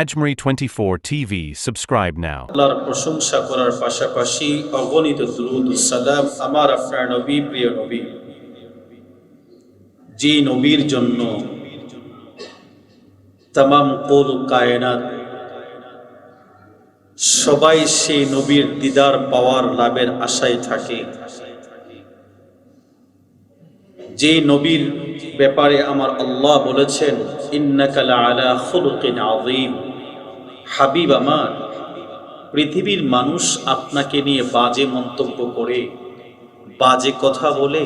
Ajmeri 24 TV, subscribe now. আল্লাহর প্রশংসা করার পাশাপাশি অগণিত দুরুদ সালাম আমার আপনার নবী প্রিয় নবী। যে নবীর জন্য তামাম কোল কায়নাত সবাই সেই নবীর দিদার পাওয়ার লাভের আশায় থাকে। যে নবীর ব্যাপারে আমার আল্লাহ বলেছেন আলা হাবিব আমার, পৃথিবীর মানুষ আপনাকে নিয়ে বাজে মন্তব্য করে, বাজে কথা বলে,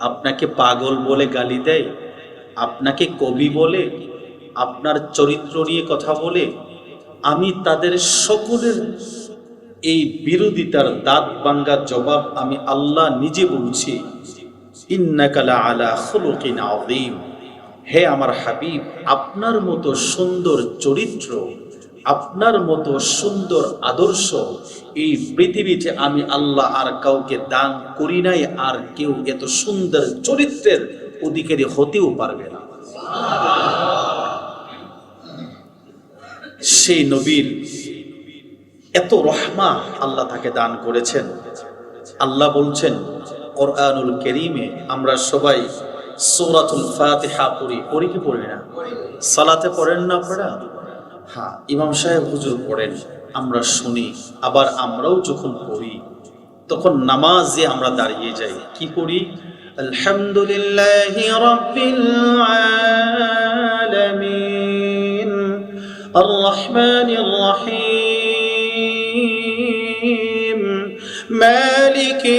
আপনাকে পাগল বলে গালি দেয়, আপনাকে কবি বলে, আপনার চরিত্র নিয়ে কথা বলে, আমি তাদের সকলের এই বিরোধিতার দাঁত ভাঙ্গা জবাব আমি আল্লাহ নিজে বলছি। হে আমার হাবিব, আপনার মতো সুন্দর চরিত্র, আপনার মতো সুন্দর আদর্শ, এই পৃথিবীতে আমি আল্লাহ আর কাউকে দান করি নাই, আর কেউ এত সুন্দর চরিত্রের অধিকারী হতেও পারবে না। সেই নবীর এত রহমা আল্লাহ তাকে দান করেছেন। আল্লাহ বলছেন কোরআনুল কেরিমে আমরা সবাই সূরাতুল ফাতিহা পড়ি পড়ি কি পড়ি না? সালাতে পড়েন না আপনারা? হ্যাঁ ইমাম সাহেব হুজুর পড়েন, আমরা শুনি, আবার আমরাও যখন পড়ি, তখন নামাজে আমরা দাঁড়িয়ে যাই, কি পড়ি? আলহামদুলিল্লাহি রাব্বিল আলামিন আর রহমানির রহিম মালিকি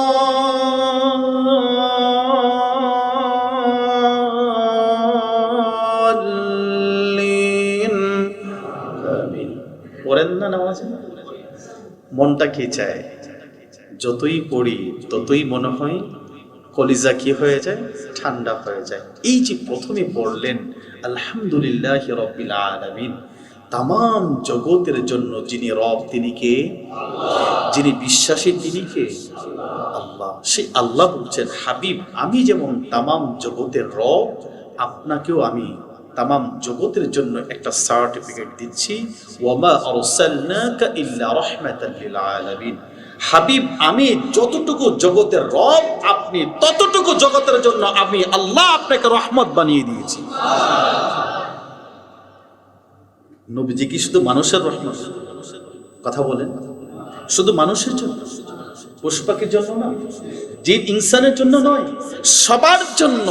মনটা কি চায়? যতই পড়ি, ততই মনে হয় কলিজা কি হয়ে যায়? ঠান্ডা হয়ে যায়। এই যে প্রথমে পড়লেন, আলহামদুলিল্লাহ রব্বিল আলামিন তাম জগতের জন্য যিনি রব, তিনি কে? যিনি বিশ্বাসী, তিনি কে? আল্লাহ। সেই আল্লাহ বলছেন হাবিব। আমি যেমন তামাম জগতের রব, আপনাকেও আমি তামাম জগতের জন্য একটা সার্টিফিকেট দিচ্ছি, ওয়ামা ইল্লা হাবিব, আমি যতটুকু জগতের রব, আপনি ততটুকু জগতের জন্য আমি আল্লাহ আপনাকে রহমত বানিয়ে দিয়েছি। নবীজি কি শুধু মানুষের রহমত? কথা বলেন। শুধু মানুষের জন্য? পশু পাখির জন্য না? জিন ইনসানের জন্য নয়, সবার জন্য।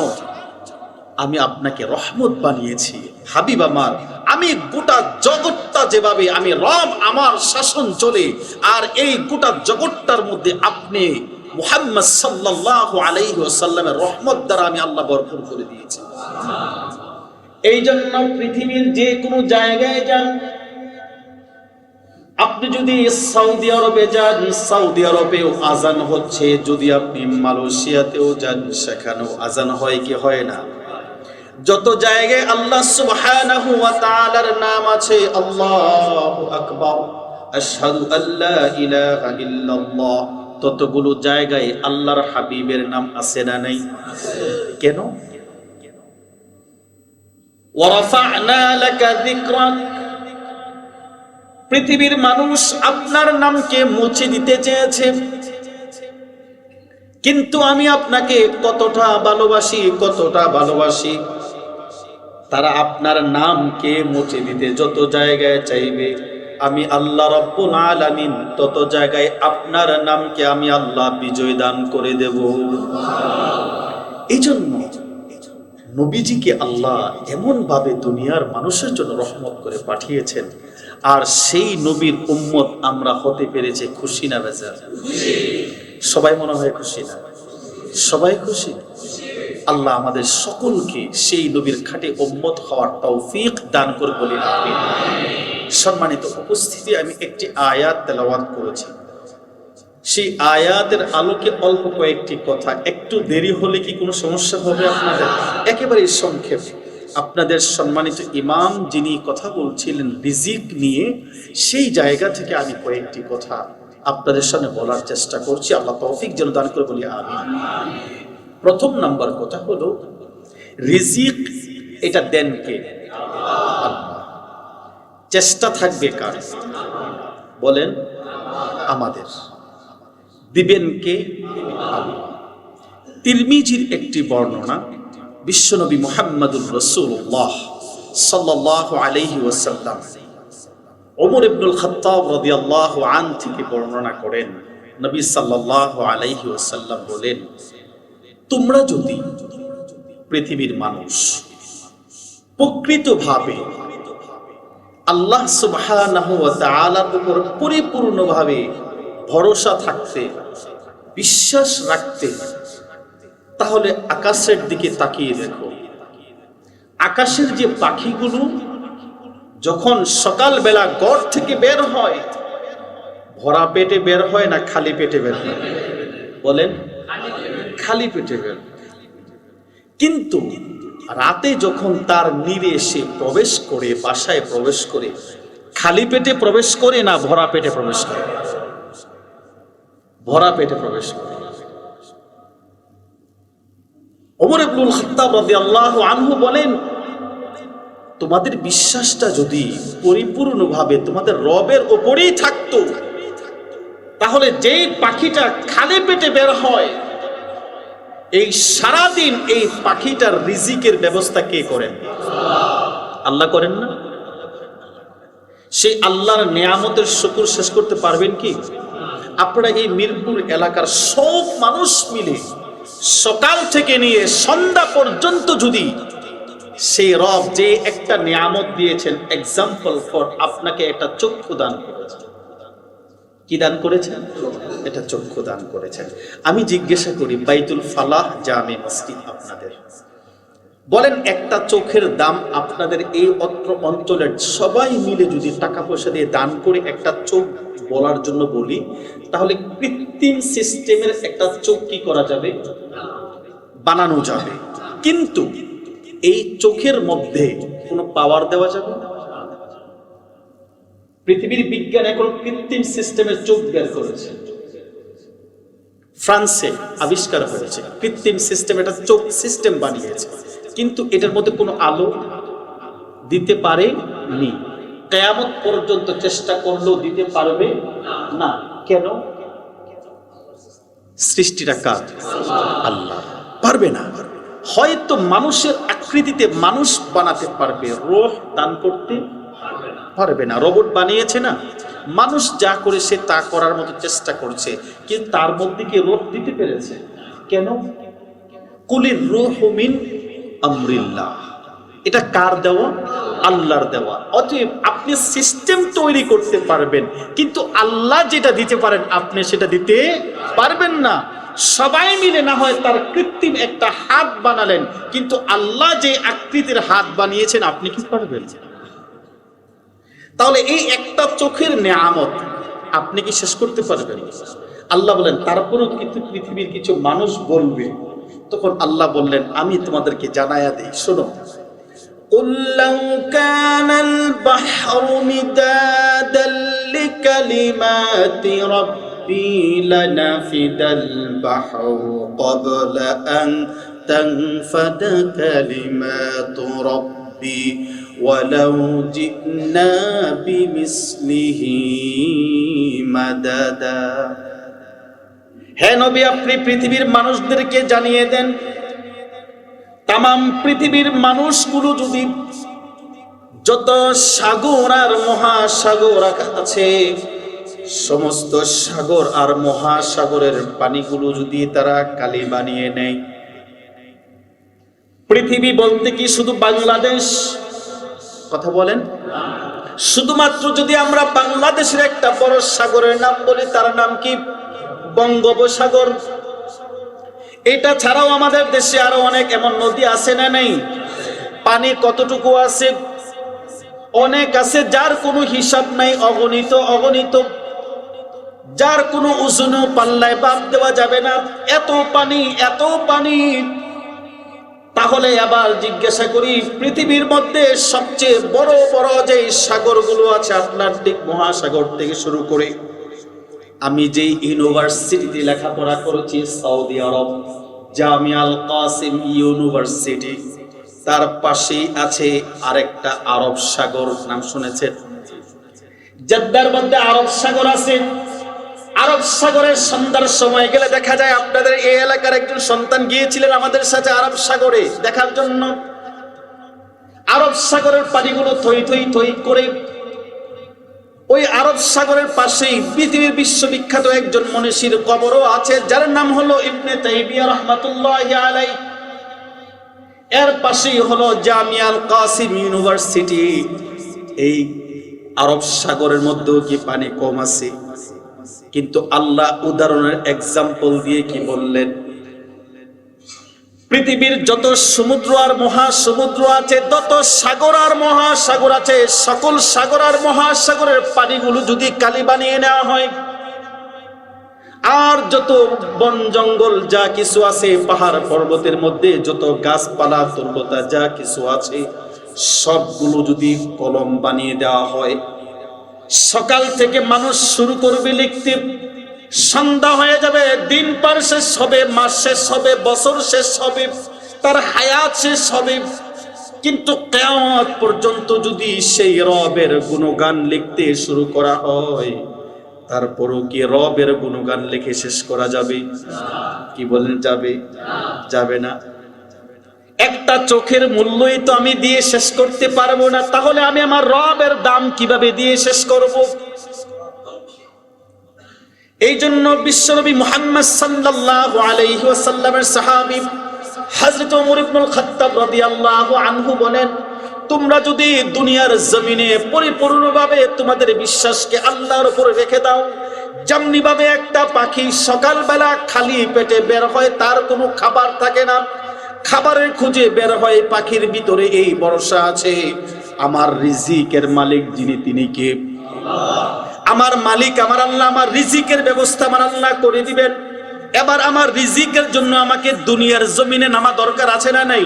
আমি আপনাকে রহমত বানিয়েছি। হাবিব আমার, আমি গোটা জগৎটা যেভাবে আমি রব আমার শাসন চলে, আর এই গোটা জগৎটার মধ্যে আপনি মুহাম্মদ সাল্লাল্লাহু আলাইহি ওয়াসাল্লামের রহমত দ্বারা আমি আল্লাহ ভরপুর করে দিয়েছি। এই জন্য পৃথিবীর যে কোনো জায়গায় যান। আপনি যদি সৌদি আরবে যান, সৌদি আরবেও আজান হচ্ছে। যদি আপনি মালয়েশিয়াতেও যান, সেখানেও আজান হয় কি হয় না? যত জায়গায় আল্লাহ সুবহানাহু ওয়া তাআলার নাম আছে, আল্লাহু আকবার। আশহাদু আল্লা ইলাহা ইল্লাল্লাহ। ততগুলো জায়গায় আল্লাহর হাবিবের নাম আছে না নাই? কেন? ওয়ারাফা'না লাকা যিকরাক পৃথিবীর মানুষ আপনার নামকে মুছে দিতে চেয়েছে। কিন্তু আমি আপনাকে কতটা ভালোবাসি কতটা ভালোবাসি? তারা আপনার নামকে মুছে দিতে যত জায়গায় চাইবে। আমি আল্লাহ রব্বুল আলামিন তত জায়গায় আপনার নামকে আমি আল্লাহ বিজয় দান করে দেব। এই জন্য নবীজিকে আল্লাহ এমন ভাবে দুনিয়ার মানুষের জন্য রহমত করে পাঠিয়েছেন। আর সেই নবীর উম্মত আমরা হতে পেরেছে খুশি না বেজার? সবাই মনে হয় খুশি না? সবাই খুশি? আল্লাহ আমাদের সকলকে সেই নবীর খাটে উম্মত হওয়ার তৌফিক দান করে বলে আমিন। সম্মানিত উপস্থিতি, আমি একটি আয়াত তেলাওয়াত করেছি। সেই আয়াতের আলোকে অল্প কয়েকটি কথা। একটু দেরি হলে কি কোনো সমস্যা হবে আপনাদের? একেবারে সংক্ষেপ। আপনাদের সম্মানিত ইমাম যিনি কথা বলছিলেন রিজিক নিয়ে, সেই জায়গা থেকে আমি কয়েকটি কথা আপনাদের সামনে বলার চেষ্টা করছি। আল্লাহ তৌফিক যেন দান করে বলি আমি প্রথম নাম্বার কথা হলো, রিজিক এটা দেন কে? চেষ্টা থাকবে কার? বলেন, আমাদের। দিবেন কে? আল্লাহ। তিরমিজির একটি বর্ণনা, বিশ্বনবী মোহাম্মদুর রসুল্লাহ সাল্লাহ আলাইহি ওয়াসাল্লাম ওমর ইবনুল খাত্তাব রাদিয়াল্লাহু আন থেকে বর্ণনা করেন। নবী সাল্লাল্লাহু আলাইহি ওয়াসাল্লাম বলেন তোমরা যদি পৃথিবীর মানুষ প্রকৃতভাবে আল্লাহ তাআলার উপর পরিপূর্ণভাবে ভরসা থাকতে, বিশ্বাস রাখতে, তাহলে আকাশের দিকে তাকিয়ে দেখো। আকাশের যে পাখিগুলো যখন সকালবেলা গড় থেকে বের হয়, ভরা পেটে বের হয় না খালি পেটে বের হয়? বলেন। খালি পেটে হয়। কিন্তু রাতে যখন তার নীরে এসে প্রবেশ করে, বাসায় প্রবেশ করে, খালি পেটে প্রবেশ করে না ভরা পেটে প্রবেশ করে ভরা পেটে প্রবেশ করে ওমর ইবনুল খাত্তাব রাদিয়াল্লাহু আনহু বলেন, তোমাদের বিশ্বাসটা যদি পরিপূর্ণভাবে তোমাদের রবের ওপরেই থাকতো, তাহলে যেই পাখিটা খালি পেটে বের হয় এই সারাদিন এই পাখিটার রিজিকের ব্যবস্থা কে করেন? আল্লাহ করেন না? সেই আল্লাহর নিয়ামতের শুকুর শেষ করতে পারবেন কি? আপনারা এই মিরপুর এলাকার সব মানুষ মিলে সকাল থেকে নিয়ে সন্ধ্যা পর্যন্ত যদি সেই রব যে একটা নিয়ামত দিয়েছেন এক্সাম্পল ফর আপনাকে একটা চক্ষু দান করেছেন কি দান করেছেন? এটা চক্ষু দান করেছেন। আমি জিজ্ঞাসা করি, বাইতুল ফালাহ জামে মসজিদ আপনাদের। বলেন, একটা চোখের দাম আপনাদের এই অত্র অঞ্চলের সবাই মিলে যদি টাকা পয়সা দিয়ে দান করে একটা চোখ বলার জন্য বলি, তাহলে কৃত্রিম সিস্টেমের একটা চোখ কি করা যাবে? বানানো যাবে। কিন্তু এই চোখের মধ্যে কোনো পাওয়ার দেওয়া যাবে পৃথিবীর বিজ্ঞান এখন কৃত্রিম সিস্টেমের চোখ বের করেছে। ফ্রান্সে আবিষ্কার হয়েছে, কৃত্রিম সিস্টেম এটা চোখ সিস্টেম বানিয়েছে। কিন্তু এটার মধ্যে কোনো আলো দিতে পারে নি কেয়ামত পর্যন্ত চেষ্টা করলেও দিতে পারবে না। কেন? সৃষ্টিটা কার? আল্লাহ। পারবে না। হয়তো মানুষের আকৃতিতে মানুষ বানাতে পারবে, রোহ দান করতে পারবে না, রোবট বানিয়েছে না। মানুষ যা করে সে তা করার মতো চেষ্টা করছে, কিন্তু তার মধ্যে কি রোহ দিতে পেরেছে? কেন? কুলির রোহ মিন আমরিল্লাহ। এটা কার দেওয়া? আল্লাহর দেওয়া। অতএব আপনি সিস্টেম তৈরি করতে পারবেন, কিন্তু আল্লাহ যেটা দিতে পারেন, আপনি সেটা দিতে পারবেন না। সবাই মিলে না হয় তার কৃত্রিম একটা হাত বানালেন, কিন্তু আল্লাহ যে আকৃতির হাত বানিয়েছেন, আপনি কি পারবেন? তাহলে এই একটা চোখের নেয়ামত আপনি কি শেষ করতে পারবেন আল্লাহ বলেন তারপরেও কিন্তু পৃথিবীর কিছু মানুষ বলবে তখন আল্লাহ বললেন আমি তোমাদেরকে জানায়া দিই শোনো قل لو كان البحر مدادا لكلمات ربي لنفد البحر قبل أن تنفد كلمات ربي ولو جئنا بمثله مددا হে নবী আপনি পৃথিবীর মানুষদেরকে জানিয়ে দেন তাম পৃথিবীর মানুষগুলো যদি যত সাগর আর মহাসাগর আছে সমস্ত সাগর আর মহাসাগরের পানিগুলো যদি তারা কালি বানিয়ে নেয় পৃথিবী বলতে কি শুধু বাংলাদেশ কথা বলেন। শুধুমাত্র যদি আমরা বাংলাদেশের একটা বড় সাগরের নাম বলি, তার নাম কি? বঙ্গোপসাগর। এটা ছাড়াও আমাদের দেশে আরও অনেক এমন নদী আছে না নেই? পানি কতটুকু আছে? অনেক আছে, যার কোনো হিসাব নাই, অগণিত অগণিত। যার কোনো ওজনও পাল্লায় বাদ দেওয়া যাবে না। এত পানি এত পানি। তাহলে আবার জিজ্ঞাসা করি, পৃথিবীর মধ্যে সবচেয়ে বড় বড় যে সাগরগুলো আছে, আটলান্টিক মহাসাগর থেকে শুরু করে, আমি যেই ইউনিভার্সিটিতে লেখাপড়া করেছি, Saudi Arab Jamial Qasim university, তার পাশেই আছে আরেকটা আরব সাগর, নাম শুনেছেন? জেদ্দার মধ্যে আরব সাগর আছে। আরব সাগরের সন্ধ্যার সময় গেলে দেখা যায় আপনাদের এই এলাকার একজন সন্তান গিয়েছিলেন আমাদের সাথে আরব সাগরে দেখার জন্য। আরব সাগরের পানিগুলো থই থই থই করে ওই আরব সাগরের পাশেই পৃথিবীর বিশ্ববিখ্যাত একজন মনীষীর কবরও আছে, যার নাম হলো ইবনে তাইমিয়া রাহমাতুল্লাহ আলাই এর পাশেই হলো জামিয়াল কাসিম ইউনিভার্সিটি। এই আরব সাগরের মধ্যেও কি পানি কম আছে? কিন্তু আল্লাহ উদাহরণের এক্সাম্পল দিয়ে কি বললেন? পৃথিবীর যত সমুদ্র আর মহাসমুদ্র আছে, তত সাগর আর মহাসাগর আছে। সকল সাগর আর মহাসাগরের পানিগুলো যদি কালি বানিয়ে নেওয়া হয়, আর যত বন জঙ্গল যা কিছু আছে, পাহাড় পর্বতের মধ্যে যত গাছপালা দুর্বতা যা কিছু আছে, সবগুলো যদি কলম বানিয়ে দেওয়া হয় সকাল থেকে মানুষ শুরু করবে লিখতে। সন্ধ্যা হয়ে যাবে, দিন পার শেষ হবে, মাস শেষ হবে, বছর শেষ হবে, তার হায়াত শেষ হবে। কিন্তু কেয়ামত পর্যন্ত যদি সেই রবের গুণগান লিখতে শুরু করা হয়, তারপরও কি রবের গুণগান লিখে শেষ করা যাবে? কি বলেন যাবে? যাবে না। একটা চোখের মূল্যই তো আমি দিয়ে শেষ করতে পারব না। তাহলে আমি আমার রবের দাম কীভাবে দিয়ে শেষ করব? এই জন্য বিশ্বনবী মুহাম্মদ সাল্লাল্লাহু আলাইহি ওয়াসাল্লামের সাহাবী হযরত ওমর ইবনুল খাত্তাব রাদিয়াল্লাহু আনহু বলেন, তোমরা যদি দুনিয়ার জমিনে পরিপূর্ণভাবে তোমাদের বিশ্বাসকে আল্লাহর উপরে রেখে দাও যেমনি ভাবে একটা পাখি সকালবেলা খালি পেটে বের হয়, তার কোনো খাবার থাকে না। খাবারের খুঁজে বের হয় পাখির ভিতরে, এই ভরসা আছে। আমার রিজিকের মালিক যিনি, তিনি কে? আমার মালিক, আমার আল্লাহ, আমার রিজিকের ব্যবস্থা আমার আল্লাহ করে দিবেন। এবার আমার রিজিকের জন্য আমাকে দুনিয়ার জমিনে নামা দরকার আছে না নাই?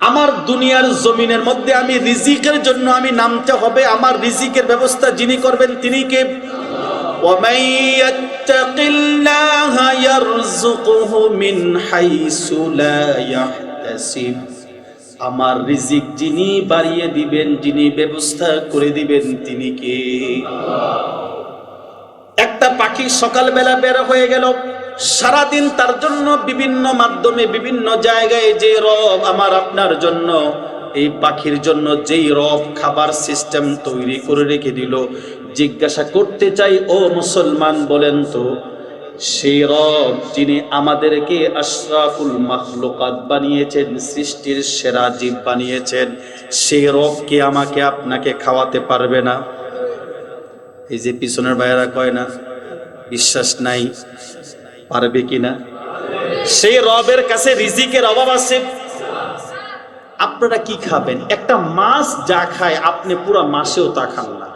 আমার দুনিয়ার জমিনের মধ্যে আমি রিজিকের জন্য আমি নামতে হবে। আমার রিজিকের ব্যবস্থা যিনি করবেন, তিনি কে? ومن يتق الله يرزقه من حيث لا يحتسب আমার রিজিক যিনি বাড়িয়ে দিবেন যিনি ব্যবস্থা করে দিবেন তিনি কে একটা পাখি সকালবেলা বের হয়ে গেল সারাদিন তার জন্য বিভিন্ন মাধ্যমে বিভিন্ন জায়গায় যে রব আমার আপনার জন্য এই পাখির জন্য যেই রব খাবার সিস্টেম তৈরি করে রেখে দিল জিজ্ঞাসা করতে চাই, ও মুসলমান, বলেন তো, সেই রব যিনি আমাদেরকে আশরাফুল মাখলুকাত বানিয়েছেন, সৃষ্টির সেরা জীব বানিয়েছেন, সেই রব কি আমাকে আপনাকে খাওয়াতে পারবে না? এই যে পিছনের ভাইয়েরা কয় না, বিশ্বাস নাই, পারবে কি না? সেই রবের কাছে রিজিকের অভাব আছে। আপনারা কি খাবেন? একটা মাছ যা খায়, আপনি পুরো মাসেও তা খান না।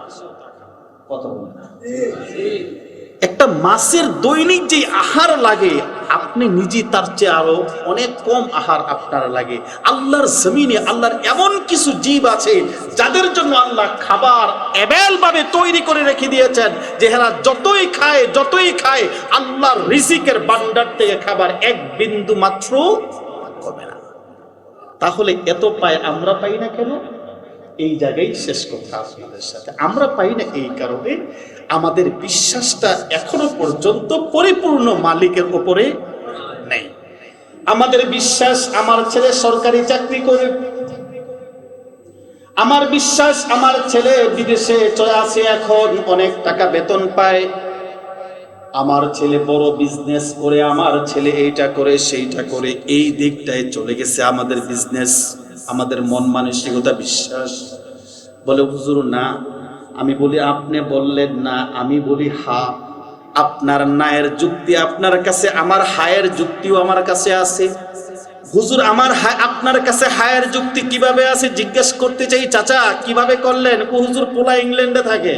একটা মাছের দৈনিক যে আহার লাগে, আপনি নিজে তার চেয়ে আরও অনেক কম আহার আপনার লাগে। আল্লাহর জমিনে আল্লাহর এমন কিছু জীব আছে, যাদের জন্য আল্লাহ খাবার ভাবে তৈরি করে রেখে দিয়েছেন। যে হেরা যতই খায় যতই খায়, আল্লাহর রিজিকের বান্ডার থেকে খাবার এক বিন্দু মাত্র কমে না। তাহলে এত পায় আমরা পাই না কেন? এই জায়গায় শেষ কথা আপনাদের সাথে। আমরা পাই না এই কারণে। আমাদের বিশ্বাসটা এখনও পর্যন্ত পরিপূর্ণ মালিকের উপরে নেই। আমাদের বিশ্বাস আমার ছেলে সরকারি চাকরি করে। আমার বিশ্বাস আমার ছেলে বিদেশে চলে আসে এখন, অনেক টাকা বেতন পায়। আমার ছেলে বড় বিজনেস করে, আমার ছেলে এইটা করে, সেইটা করে, এই দিকটায় চলে গেছে আমাদের বিজনেস আমাদের মন মানসিকতা বিশ্বাস। বলে, হুজুর, না, আমি বলি আপনি বললেন না, আমি বলি হা। আপনার নায়ের যুক্তি আপনার কাছে, আমার হায়ের যুক্তিও আমার কাছে আছে। হুজুর, আমার আপনার কাছে হায়ের যুক্তি কীভাবে আছে? জিজ্ঞেস করতে চাই, চাচা, কীভাবে করলেন? হুজুর, পোলা ইংল্যান্ডে থাকে।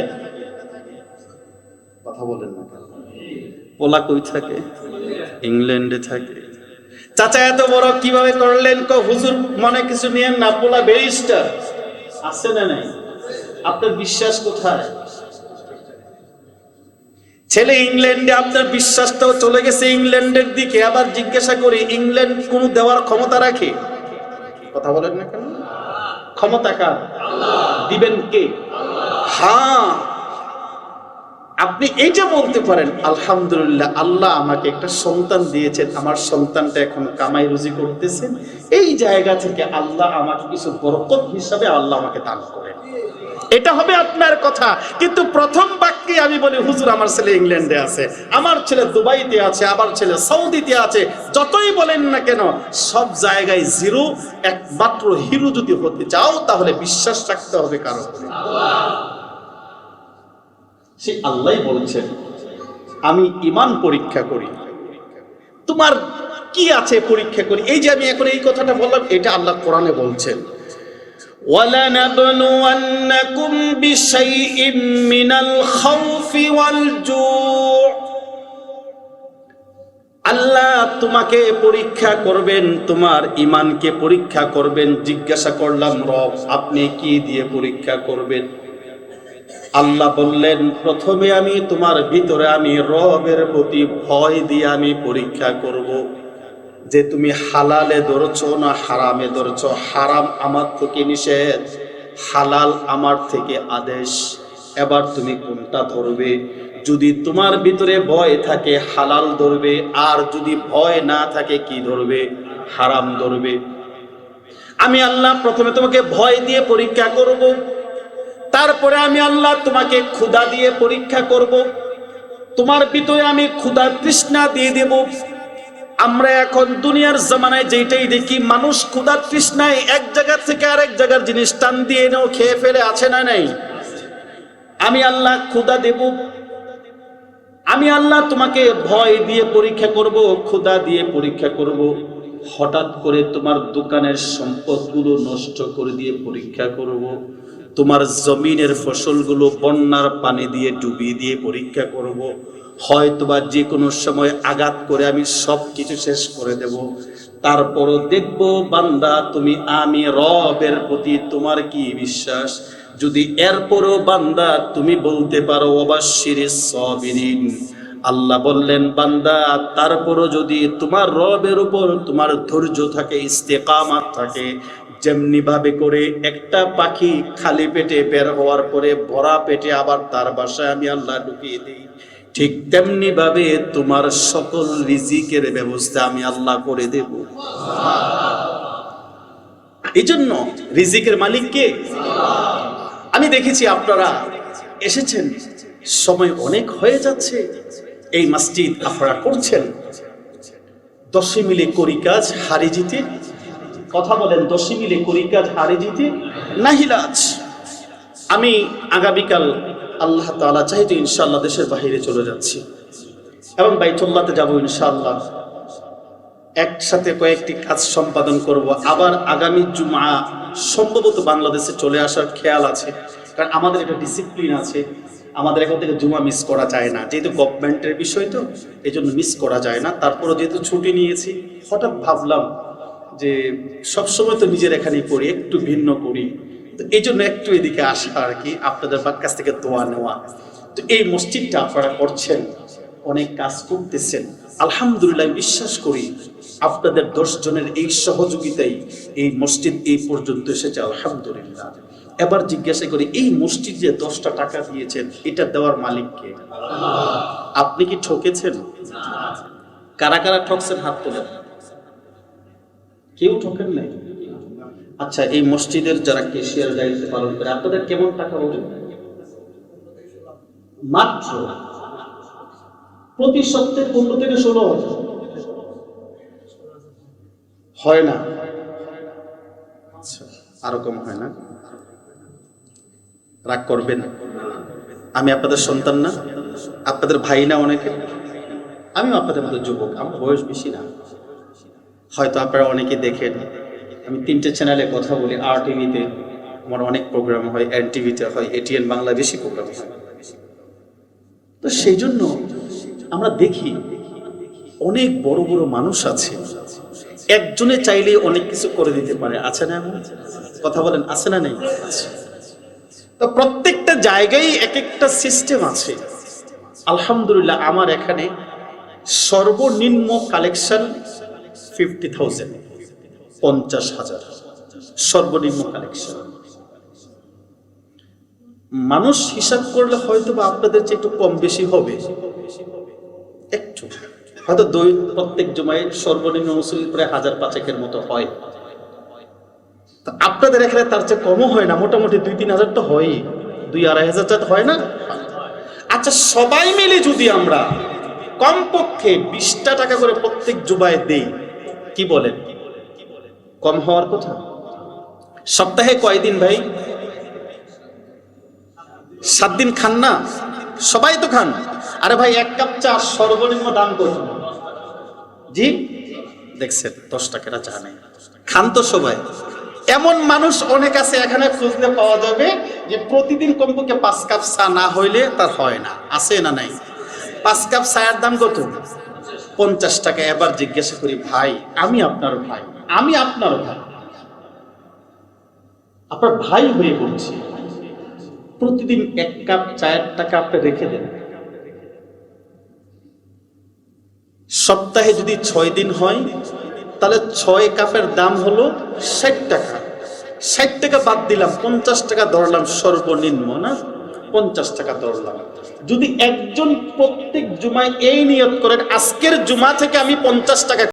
কথা বলেন না পোলা কই থাকে? ইংল্যান্ডে থাকে। চাচা, এত বড় কীভাবে করলেন? কো, হুজুর মনে কিছু নিয়ে না? পোলা ব্যারিস্টার। আছে না নাই? আপনার বিশ্বাস কোথায়? ছেলে ইংল্যান্ডে, আপনার বিশ্বাসটাও চলে গেছে ইংল্যান্ডের দিকে। আবার জিজ্ঞাসা করি, ইংল্যান্ড কোন দেওয়ার ক্ষমতা রাখে? কথা বলেন না কেন? ক্ষমতা কার? দিবেন কে? হ্যাঁ। আপনি এইটা বলতে পারেন, আলহামদুলিল্লাহ, আল্লাহ আমাকে একটা সন্তান দিয়েছেন, আমার সন্তানটা এখন কামাই রুজি করতেছেন এই জায়গা থেকে আল্লাহ আমাকে কিছু বরকত হিসাবে আল্লাহ আমাকে দান করেন। এটা হবে আপনার কথা। কিন্তু প্রথম বাক্যে আমি বলি, হুজুর, আমার ছেলে ইংল্যান্ডে আছে, আমার ছেলে দুবাইতে আছে, আমার ছেলে সৌদিতে আছে, যতই বলেন না কেন, সব জায়গায় জিরো, একমাত্র হিরো যদি হতে চাও, তাহলে বিশ্বাস রাখতে হবে কারও। সে আল্লাহ বলছেন আমি ইমান পরীক্ষা করি তোমার কি আছে পরীক্ষা করি এই যে আমি এখন এই কথাটা বললাম এটা আল্লাহ কোরআনে বলছেন ولنبلونكم بشيء من الخوف والجوع আল্লাহ তোমাকে পরীক্ষা করবেন তোমার ইমানকে পরীক্ষা করবেন জিজ্ঞাসা করলাম রব আপনি কি দিয়ে পরীক্ষা করবেন আল্লাহ বললেন, প্রথমে আমি তোমার ভিতরে আমি রবের প্রতি ভয় দিয়ে আমি পরীক্ষা করব যে তুমি হালালে ধরছো না হারামে ধরছো। হারাম আমার থেকে নিষেধ, হালাল আমার থেকে আদেশ। এবার তুমি কোনটা ধরবে? যদি তোমার ভিতরে ভয় থাকে, হালাল ধরবে, আর যদি ভয় না থাকে, কি ধরবে? হারাম ধরবে। আমি আল্লাহ প্রথমে তোমাকে ভয় দিয়ে পরীক্ষা করব। তারপরে আমি আল্লাহ তোমাকে ক্ষুধা দিয়ে পরীক্ষা করব। তোমার ভিতরে আমি ক্ষুধা তৃষ্ণা দিয়ে দেব। আমরা এখন দুনিয়ার জামানায় যেটাই দেখি, মানুষ ক্ষুধার তৃষ্ণায় এক জায়গা থেকে আরেক জায়গার জিনিস টান দিয়ে এনেও খেয়ে ফেলে, আছে না নাই? আমি আল্লাহ ক্ষুধা দেব। আমি আল্লাহ তোমাকে ভয় দিয়ে পরীক্ষা করব, ক্ষুধা দিয়ে পরীক্ষা করব। হঠাৎ করে তোমার দোকানের সম্পদগুলো নষ্ট করে দিয়ে পরীক্ষা করব। তোমার জমিনের ফসলগুলো বন্যার পানি দিয়ে ডুবিয়ে দিয়ে পরীক্ষা করব। হয়তোবা যে কোনো সময় আঘাত করে আমি সব কিছু শেষ করে দেব। তারপরও দেখব, বান্দা, তুমি আমি রবের প্রতি তোমার কি বিশ্বাস? যদি এরপরও বান্দা, তুমি বলতে পারো, অবশ্যই সবিরিন। আল্লাহ বললেন, বান্দা, তারপরও যদি তোমার রবের উপর তোমার ধৈর্য থাকে, ইস্তেকামাত থাকে যেমনি ভাবে করে একটা পাখি খালি পেটে বের হওয়ার পরে ভরা পেটে আবার তার বাসায় আমি আল্লাহ ঢুকিয়ে দিই। ঠিক তেমনি ভাবে তোমার সকল রিজিকের ব্যবস্থা আমি আল্লাহ করে দেব। এই জন্য রিজিকের মালিক কে? আমি দেখেছি আপনারা এসেছেন। সময় অনেক হয়ে যাচ্ছে। এই মসজিদ আপনারা করছেন। দশে মিলে করি কাজ, হারি জিতে কথা বলেন দশে মিলে করি কাজ হারি জিতে নাহিলাজ আমি আগামীকাল আল্লাহ তাআলা চাইতে ইনশাআল্লাহ দেশের বাহিরে চলে যাচ্ছি। এবং বাইতুল্লাহতে যাব ইনশাআল্লাহ। একসাথে কয়েকটি কাজ সম্পাদন করব। আবার আগামী জুমা সম্ভবত বাংলাদেশে চলে আসার খেয়াল আছে। কারণ আমাদের একটা ডিসিপ্লিন আছে। আমাদের এখান থেকে জুমা মিস করা যায় না। যেহেতু গভর্নমেন্টের বিষয় তো এই জন্য মিস করা যায় না। তারপরে যেহেতু ছুটি নিয়েছি, হঠাৎ ভাবলাম যে সবসময় তো নিজের এখানেই করি একটু ভিন্ন করি। তো এই জন্য একটু এদিকে আসা আর কি, আপনাদের কাছ থেকে দোয়া নেওয়া। তো এই মসজিদটা আপনারা করছেন, অনেক কাজ করতেছেন। আলহামদুলিল্লাহ বিশ্বাস করি আপনাদের দশ জনের এই সহযোগিতাই এই মসজিদ এই পর্যন্ত এসেছে, আলহামদুলিল্লাহ। এবার জিজ্ঞাসা করি, এই মসজিদ যে দশটা টাকা দিয়েছেন, এটা দেওয়ার মালিককে আপনি কি ঠকেছেন? কারা কারা ঠকছেন হাত তোলেন? কেউ ঠকেন নাই। আচ্ছা এই মসজিদের যারা কেশিয়ার দায়িত্ব পালন করে, আপনাদের কেমন টাকা ওঠে মাত্র প্রতি সপ্তাহে পনেরো থেকে ষোলো হয় না? আচ্ছা আরও কম হয় না? রাগ করবেন? আমি আপনাদের সন্তান না। আপনাদের ভাই না অনেকে। আমিও আপনাদের মতো যুবক, আমার বয়স বেশি না। হয়তো আপনারা অনেকে দেখেন। আমি তিনটে চ্যানেলে কথা বলি আর টিভিতে আমার অনেক প্রোগ্রাম হয় এন টিভিতে হয় এটিএন বাংলা বেশি প্রোগ্রাম হয়। তো সেই জন্য আমরা দেখি অনেক বড় বড় মানুষ আছে, একজনে চাইলেই অনেক কিছু করে দিতে পারে। আছে না এমন? কথা বলেন, আছে না নেই? তো প্রত্যেকটা জায়গায় এক একটা সিস্টেম আছে। আলহামদুলিল্লাহ, আমার এখানে সর্বনিম্ন কালেকশন ফিফটি থাউজেন্ড পঞ্চাশ হাজার, সর্বনিম্ন কালেকশন মানুষ হিসাব করলে হয়তো বা আপনাদের চেয়ে একটু কম বেশি হবে। একটু। হয়তো দুই, প্রত্যেক জমায় সর্বনিম্ন মুসলিম প্রায় হাজার পাঁচেকের মতো হয়। আপনাদের এখানে তার চেয়ে কমও হয় না, মোটামুটি দুই, তিন হাজার তো হয়ই। দুই, আড়াই হাজার তো হয় না। আচ্ছা সবাই মিলে যদি আমরা কমপক্ষে বিশটা টাকা করে প্রত্যেক জুবায় দেই কি বলেন? কম হওয়ার কথা? সপ্তাহে কয়দিন ভাই? সাত দিন খান না? সবাই তো খান। আরে ভাই, এক কাপ চা সর্বনিম্ন দাম কত? জি? দেখছেন, দশ টাকাটা চা নেই। খান তো সবাই। এমন মানুষ অনেক আছে, এখানে খুঁজলে পাওয়া যাবে যে প্রতিদিন কমপক্ষে পাঁচ কাপ চা না হইলে তার হয় না। আছে না নাই? পাঁচ কাপ চায়ের দাম কত? পঞ্চাশ টাকা এবার জিজ্ঞাসা করি, ভাই, আমি আপনার ভাই আমি আপনার ভাই আপনার ভাই হয়ে বলছি, প্রতিদিন এক কাপ চায়ের টাকা আপনি রেখে দেন। সপ্তাহে যদি ছয় দিন হয়, তাহলে ছয় কাপের দাম হলো ষাট টাকা। ষাট টাকা বাদ দিলাম, পঞ্চাশ টাকা ধরলাম সর্বনিম্ন, না? পঞ্চাশ টাকা ধরলাম যদি একজন প্রত্যেক জুমায় এই নিয়ত করেন, আজকের জুমা থেকে আমি পঞ্চাশ টাকা